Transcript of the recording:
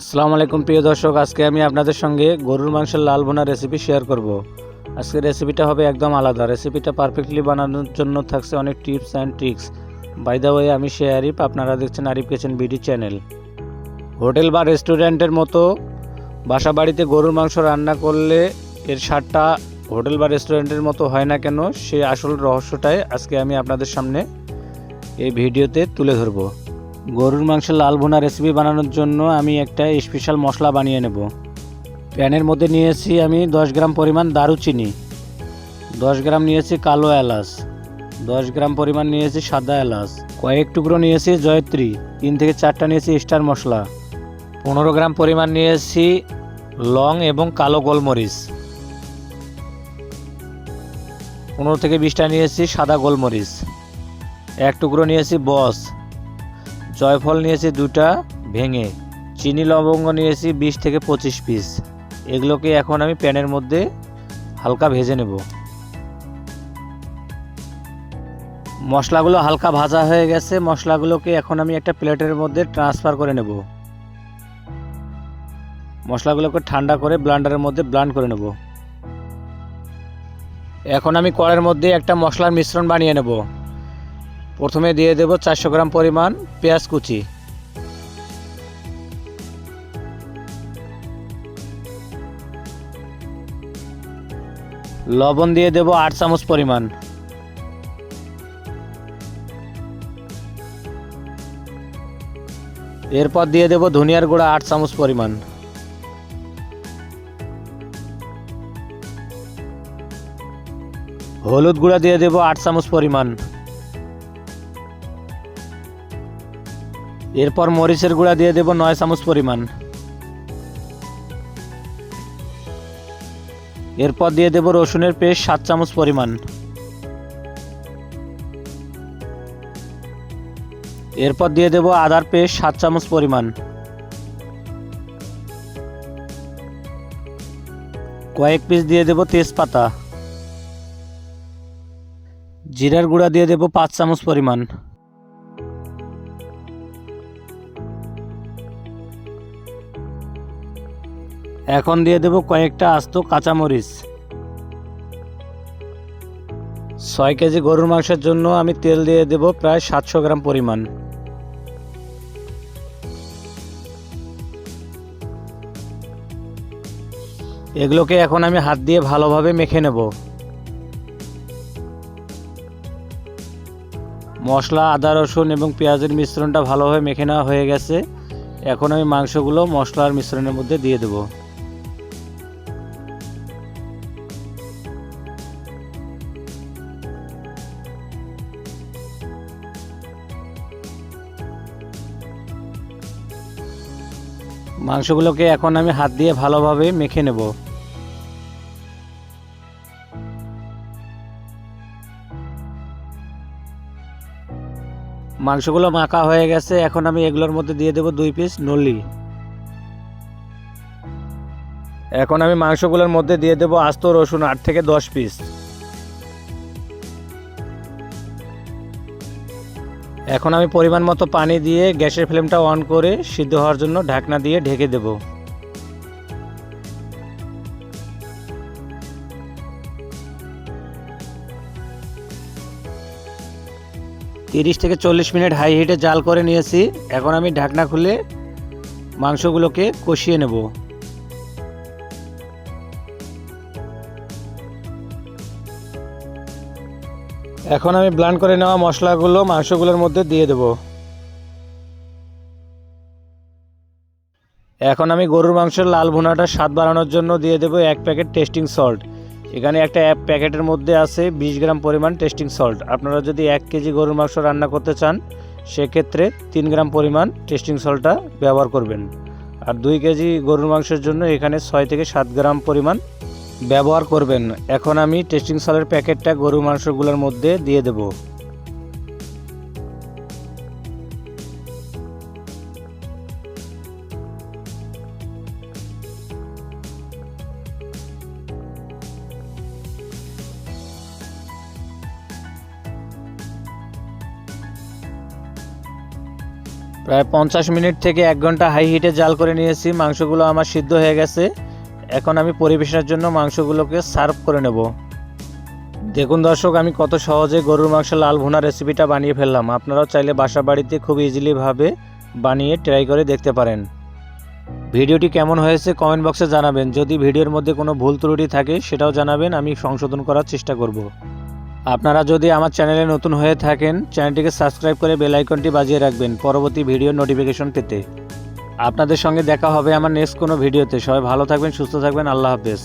আসসালামু আলাইকুম, প্রিয় দর্শক। আজকে আমি আপনাদের সঙ্গে গরুর মাংসের লাল ভুনা রেসিপি শেয়ার করব। আজকে রেসিপিটা হবে একদম আলাদা। রেসিপিটা পারফেক্টলি বানানোর জন্য থাকছে অনেক tips and tricks by the way আমি সে আরিফ, আপনারা দেখছেন Arif kitchen BD channel hotel বা রেস্টুরেন্টের মতো বাসা বাড়িতে গরুর মাংস রান্না করলে এর স্বাদটা হোটেল বা রেস্টুরেন্টের মতো হয় না কেন? সে আসল রহস্যটাই আজকে আমি আপনাদের সামনে এই ভিডিওতে তুলে ধরবো। গরুর মাংসের লাল ভুনা রেসিপি বানানোর জন্য আমি একটা স্পেশাল মশলা বানিয়ে নেব। প্যানের মধ্যে নিয়েছি আমি দশ গ্রাম পরিমাণ দারুচিনি, দশ গ্রাম নিয়েছি কালো এলাচ, দশ গ্রাম পরিমাণ নিয়েছি সাদা এলাচ, কয়েক টুকরো নিয়েছি জয়ত্রী, তিন থেকে চারটা নিয়েছি স্টার মশলা, পনেরো গ্রাম পরিমাণ নিয়েছি লং এবং কালো গোলমরিচ, পনেরো থেকে বিশটা নিয়েছি সাদা গোলমরিচ, এক টুকরো নিয়েছি বস জয়ফল নিয়েছি দুটা ভেঙে, চিনি লবঙ্গ নিয়েছি বিশ থেকে পঁচিশ পিস এগুলোকে এখন আমি প্যানের মধ্যে হালকা ভেজে নেব। মশলাগুলো হালকা ভাজা হয়ে গেছে, মশলাগুলোকে এখন আমি একটা প্লেটের মধ্যে ট্রান্সফার করে নেব। মশলাগুলোকে ঠান্ডা করে ব্লান্ডারের মধ্যে ব্লান্ড করে নেব। এখন আমি কড়ের মধ্যে একটা মশলার মিশ্রণ বানিয়ে নেব। প্রথমে দিয়ে দেব চারশো গ্রাম পরিমাণ পেঁয়াজ কুচি। লবণ দিয়ে দেব আট চামচ পরিমাণ। এরপর দিয়ে দেব ধনিয়ার গুঁড়া আট চামচ পরিমাণ। হলুদ গুঁড়া দিয়ে দেব আট চামচ পরিমাণ। এরপর মরিচের গুঁড়া দিয়ে দেব নয় চামচ পরিমাণ। এরপর দিয়ে দেব রসুনের পেস্ট সাত চামচ পরিমাণ। এরপর দিয়ে দেব আদার পেস্ট সাত চামচ পরিমাণ। কয়েক পিস দিয়ে দেব তেজপাতা। জিরার গুঁড়া দিয়ে দেব পাঁচ চামচ পরিমাণ। এখন দিয়ে দেব কয়েকটা আস্ত কাঁচামরিচ। ছয় কেজি গরুর মাংসের জন্য আমি তেল দিয়ে দেব প্রায় সাতশো গ্রাম পরিমাণ। এগুলোকে এখন আমি হাত দিয়ে ভালোভাবে মেখে নেব। মশলা, আদা, রসুন এবং পেঁয়াজের মিশ্রণটা ভালোভাবে মেখে নেওয়া হয়ে গেছে। এখন আমি মাংসগুলো মশলার মিশ্রণের মধ্যে দিয়ে দেবো। মাংসগুলোকে এখন আমি হাত দিয়ে ভালোভাবে মেখে নেব। মাংসগুলো মাখা হয়ে গেছে, এখন আমি এগুলোর মধ্যে দিয়ে দেব দুই পিস নলি এখন আমি মাংসগুলোর মধ্যে দিয়ে দেব আস্ত রসুন আট থেকে দশ পিস। এখন আমি পরিমাণ মতো পানি দিয়ে গ্যাসের ফ্লেমটা অন করে সিদ্ধ হওয়ার জন্য ঢাকনা দিয়ে ঢেকে দেব। তিরিশ থেকে চল্লিশ মিনিট হাই হিটে জাল করে নিয়েছি। এখন আমি ঢাকনা খুলে মাংসগুলোকে কষিয়ে নেব। এখন আমি ব্লান্ড করে নেওয়া মশলাগুলো, মাংসগুলোর মধ্যে দিয়ে দেব। এখন আমি গরুর মাংসের লাল ভুনাটা স্বাদ বাড়ানোর জন্য দিয়ে দেব এক প্যাকেট টেস্টিং সল্ট। এখানে একটা এক প্যাকেটের মধ্যে আছে বিশ গ্রাম পরিমাণ টেস্টিং সল্ট। আপনারা যদি এক কেজি গরুর মাংস রান্না করতে চান, সেক্ষেত্রে তিন গ্রাম পরিমাণ টেস্টিং সল্টটা ব্যবহার করবেন। আর দুই কেজি গরুর মাংসের জন্য এখানে ছয় থেকে সাত গ্রাম পরিমাণ ব্যবহার করবেন। এখন আমি টেস্টিং সলের প্যাকেটটা গরু মাংসগুলোর মধ্যে দিয়ে দেব। প্রায় পঞ্চাশ মিনিট থেকে এক ঘণ্টা হাই হিটে জাল করে নিয়েছি। মাংসগুলো আমার সিদ্ধ হয়ে গেছে। এখন আমি পরিবেশনের জন্য মাংসগুলোকে সার্ভ করে নেব। দেখুন দর্শক, আমি কত সহজে গরুর মাংস লাল ভুনা রেসিপিটা বানিয়ে ফেললাম। আপনারাও চাইলে বাসা বাড়িতে খুব ইজিলিভাবে বানিয়ে ট্রাই করে দেখতে পারেন। ভিডিওটি কেমন হয়েছে কমেন্ট বক্সে জানাবেন। যদি ভিডিওর মধ্যে কোনো ভুল ত্রুটি থাকে, সেটাও জানাবেন। আমি সংশোধন করার চেষ্টা করব। আপনারা যদি আমার চ্যানেলে নতুন হয়ে থাকেন, চ্যানেলটিকে সাবস্ক্রাইব করে বেল আইকনটি বাজিয়ে রাখবেন। পরবর্তী ভিডিও নোটিফিকেশন পেতে। আপনাদের সঙ্গে দেখা হবে আমার নেক্সট কোনো ভিডিওতে সবাই ভালো থাকবেন, সুস্থ থাকবেন, আল্লাহ হাফেজ।